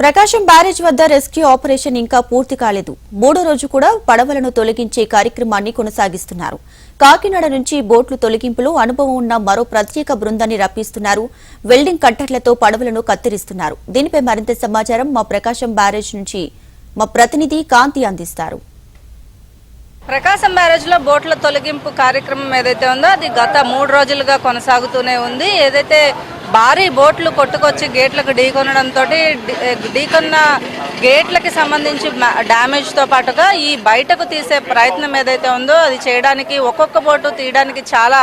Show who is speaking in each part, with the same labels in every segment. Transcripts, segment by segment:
Speaker 1: ప్రకాశం barrage వద్ద rescue operation ఇంకా పూర్తి కాలేదు. మూడో రోజు కూడా పడవలను తొలగించే కార్యక్రమాన్ని కొనసాగిస్తున్నారు. కాకినాడ నుంచి బోట్లు తొలగింపులో అనుభవం ఉన్న మరో ప్రత్యేక బృందాన్ని రప్పిస్తున్నారు. వెల్డింగ్ కట్టర్లతో పడవలను కత్తిరిస్తున్నారు. దీనిపై మరింత సమాచారం మా ప్రకాశం బ్యారేజ్ నుంచి మా ప్రతినిధి కాంతి అందిస్తారు.
Speaker 2: ప్రకాశం బ్యారేజ్లో బోట్ల తొలగింపు కార్యక్రమం ఏదైతే ఉందో అది గత మూడు రోజులుగా కొనసాగుతూనే ఉంది. ఏదైతే భారీ బోట్లు కొట్టుకొచ్చి గేట్లకు ఢీకొనడంతో ఢీకొన్న గేట్లకి సంబంధించి డ్యామేజ్తో పాటుగా ఈ బయటకు తీసే ప్రయత్నం ఏదైతే ఉందో అది చేయడానికి ఒక్కొక్క బోటు తీయడానికి చాలా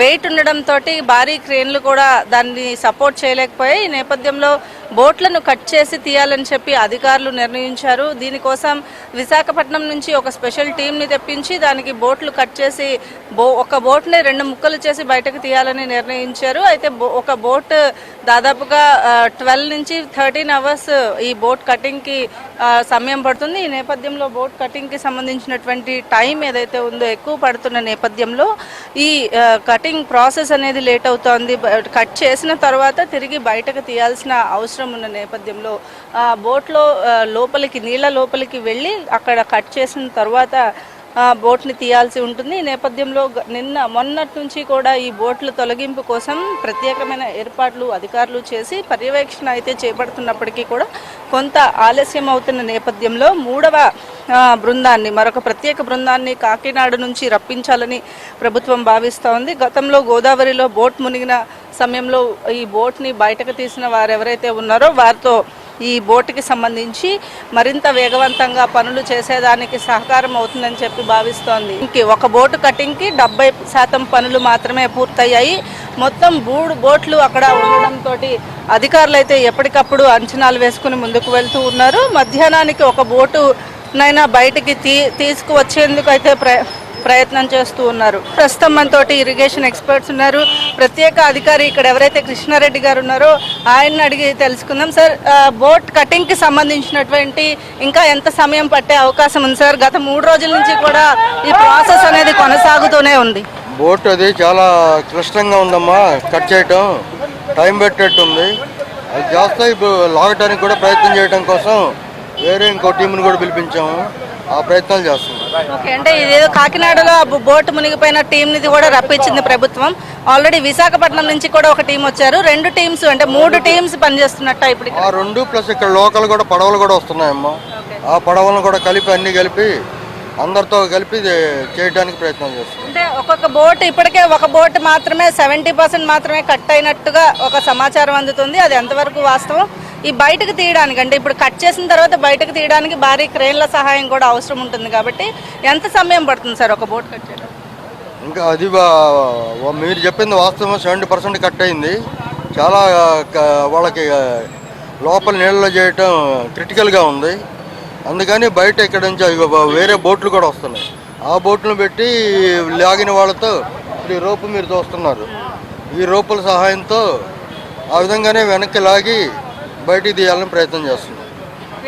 Speaker 2: వెయిట్ ఉండడంతో భారీ క్రేన్లు కూడా దాన్ని సపోర్ట్ చేయలేకపోయాయి. ఈ నేపథ్యంలో బోట్లను కట్ చేసి తీయాలని చెప్పి అధికారులు నిర్ణయించారు. దీనికోసం విశాఖపట్నం నుంచి ఒక స్పెషల్ టీంని తెప్పించి దానికి బోట్లు కట్ చేసి బో ఒక బోట్ని రెండు ముక్కలు చేసి బయటకు తీయాలని నిర్ణయించారు. అయితే బో- ఒక బోట్ దాదాపుగా ట్వెల్వ్ నుంచి థర్టీన్ అవర్స్ ఈ బోట్ కటింగ్కి సమయం పడుతుంది. ఈ నేపథ్యంలో బోట్ కటింగ్కి సంబంధించినటువంటి టైం ఏదైతే ఉందో ఎక్కువ పడుతున్న నేపథ్యంలో ఈ కటింగ్ ప్రాసెస్ అనేది లేట్ అవుతోంది. కట్ చేసిన తర్వాత తిరిగి బయటకు తీయాల్సిన అవసరం ఉన్న నేపథ్యంలో ఆ, బోట్లో లోపలికి నీళ్ళ లోపలికి వెళ్ళి అక్కడ కట్ చేసిన తర్వాత బోట్ని తీయాల్సి ఉంటుంది. ఈ నేపథ్యంలో నిన్న మొన్నటి నుంచి కూడా ఈ బోట్ల తొలగింపు కోసం ప్రత్యేకమైన ఏర్పాట్లు అధికారులు చేసి పర్యవేక్షణ అయితే చేపడుతున్నప్పటికీ కూడా కొంత ఆలస్యం అవుతున్న నేపథ్యంలో మూడవ బృందాన్ని మరొక ప్రత్యేక బృందాన్ని కాకినాడ నుంచి రప్పించాలని ప్రభుత్వం భావిస్తోంది. గతంలో గోదావరిలో బోట్ మునిగిన సమయంలో ఈ బోట్ని బయటకు తీసిన వారు ఎవరైతే ఉన్నారో వారితో ఈ బోటుకి సంబంధించి మరింత వేగవంతంగా పనులు చేసేదానికి సహకారం అవుతుందని చెప్పి భావిస్తోంది. ఇంకే ఒక బోటు కటింగ్కి డెబ్బై శాతం పనులు మాత్రమే పూర్తయ్యాయి. మొత్తం మూడు బోట్లు అక్కడ ఉండడంతో అధికారులు అయితే ఎప్పటికప్పుడు అంచనాలు వేసుకుని ముందుకు వెళ్తూ ఉన్నారు. మధ్యాహ్నానికి ఒక బోటు నైనా బయటికి తీ తీసుకువచ్చేందుకు అయితే ప్ర ప్రయత్నం చేస్తూ ఉన్నారు. ప్రస్తుతం మనతోటి ఇరిగేషన్ ఎక్స్పర్ట్స్ ఉన్నారు. ప్రత్యేక అధికారి ఇక్కడ ఎవరైతే కృష్ణారెడ్డి గారు ఉన్నారో ఆయన్ని అడిగి తెలుసుకుందాం. సార్ బోట్ కటింగ్కి సంబంధించినటువంటి ఇంకా ఎంత సమయం పట్టే అవకాశం ఉంది సార్? గత మూడు రోజుల నుంచి కూడా ఈ ప్రాసెస్ అనేది కొనసాగుతూనే ఉంది.
Speaker 3: బోట్ అది చాలా క్లిష్టంగా ఉందమ్మా. కట్ చేయటం టైం పెట్టేట్టు ఉంది అది చేస్తే ఇప్పుడు లాగటానికి కూడా ప్రయత్నం చేయడం కోసం వేరే ఇంకో టీంని కూడా పిలిపించాము. ఆ ప్రయత్నాలు చేస్తాం
Speaker 2: ఓకే అంటే ఇదేదో కాకినాడలో ఆ బోట్ మునిగిపోయిన టీం ని కూడా రప్పించింది ప్రభుత్వం. ఆల్రెడీ విశాఖపట్నం నుంచి కూడా ఒక టీం వచ్చారు. రెండు టీమ్స్ అంటే మూడు టీమ్స్ పనిచేస్తున్నట్ట ఇప్పుడు?
Speaker 3: ఆ రెండు ప్లస్ ఇక్కడ లోకల్ కూడా పడవలు కూడా వస్తున్నాయమ్మా. ఆ పడవలను కూడా కలిపి అన్ని కలిపి అందరితో కలిపి చేయడానికి ప్రయత్నం చేస్తున్నాం.
Speaker 2: అంటే ఒక్కొక్క బోట్ ఇప్పటికే ఒక బోట్ మాత్రమే సెవెంటీ పర్సెంట్ మాత్రమే కట్ అయినట్టుగా ఒక సమాచారం అందుతుంది. అది ఎంతవరకు వాస్తవం? ఈ బయటకు తీయడానికి అంటే ఇప్పుడు కట్ చేసిన తర్వాత బయటకు తీయడానికి భారీ క్రేన్ల సహాయం కూడా అవసరం ఉంటుంది కాబట్టి ఎంత సమయం పడుతుంది సార్ ఒక బోట్ కట్ చేయడం?
Speaker 3: ఇంకా అది మీరు చెప్పింది వాస్తవం సెవెంటీ పర్సెంట్ కట్ అయింది. చాలా వాళ్ళకి లోపల నీళ్ళలో చేయటం క్రిటికల్గా ఉంది. అందుకని బయట ఇక్కడ నుంచి వేరే బోట్లు కూడా వస్తున్నాయి. ఆ బోట్లను పెట్టి లాగిన వాళ్ళతో ఇప్పుడు ఈ రోపు మీరు చూస్తున్నారు. ఈ రోపుల సహాయంతో ఆ విధంగానే వెనక్కి లాగి బయటికి తీయాలని ప్రయత్నం చేస్తున్నాం.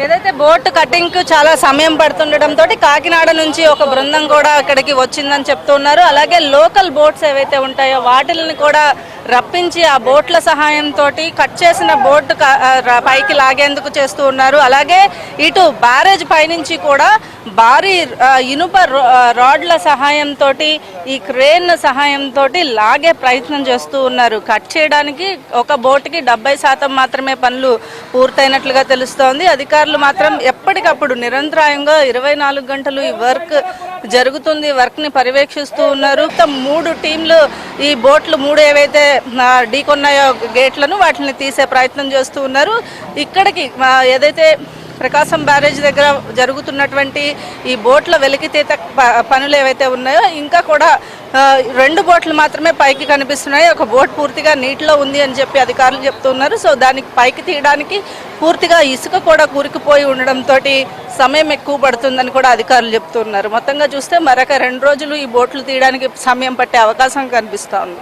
Speaker 2: ఏదైతే బోట్ కటింగ్కు చాలా సమయం పడుతుండటంతో కాకినాడ నుంచి ఒక బృందం కూడా ఇక్కడికి వచ్చిందని చెప్తున్నారు. అలాగే లోకల్ బోట్స్ ఏవైతే ఉంటాయో వాటిని కూడా రప్పించి ఆ బోట్ల సహాయంతో కట్ చేసిన బోట్ పైకి లాగేందుకు చేస్తూ ఉన్నారు. అలాగే ఇటు బ్యారేజ్ పైనుంచి కూడా భారీ ఇనుప రాడ్ల సహాయంతో ఈ క్రేన్ సహాయంతో లాగే ప్రయత్నం చేస్తూ ఉన్నారు. కట్ చేయడానికి ఒక బోట్కి డెబ్బై శాతం మాత్రమే పనులు పూర్తయినట్లుగా తెలుస్తోంది. అధికారులు మాత్రం ఎప్పటికప్పుడు నిరంతరాయంగా ఇరవై నాలుగు గంటలు ఈ వర్క్ జరుగుతుంది వర్క్ని పర్యవేక్షిస్తూ ఉన్నారు. మూడు టీంలు ఈ బోట్లు మూడు ఏవైతే ఢీకొన్నాయో గేట్లను వాటిని తీసే ప్రయత్నం చేస్తూ ఉన్నారు. ఇక్కడికి ఏదైతే ప్రకాశం బ్యారేజ్ దగ్గర జరుగుతున్నటువంటి ఈ బోట్ల వెలికితీత ప- పనులు ఏవైతే ఉన్నాయో ఇంకా కూడా రెండు బోట్లు మాత్రమే పైకి కనిపిస్తున్నాయి. ఒక బోట్ పూర్తిగా నీటిలో ఉంది అని చెప్పి అధికారులు చెప్తున్నారు. సో దానికి పైకి తీయడానికి పూర్తిగా ఇసుక కూడా కూరుకుపోయి ఉండడంతో సమయం ఎక్కువ పడుతుందని కూడా అధికారులు చెప్తున్నారు. మొత్తంగా చూస్తే మరొక రెండు రోజులు ఈ బోట్లు తీయడానికి సమయం పట్టే అవకాశం కనిపిస్తోంది.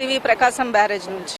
Speaker 2: టీవీ ప్రకాశం బ్యారేజ్ నుంచి.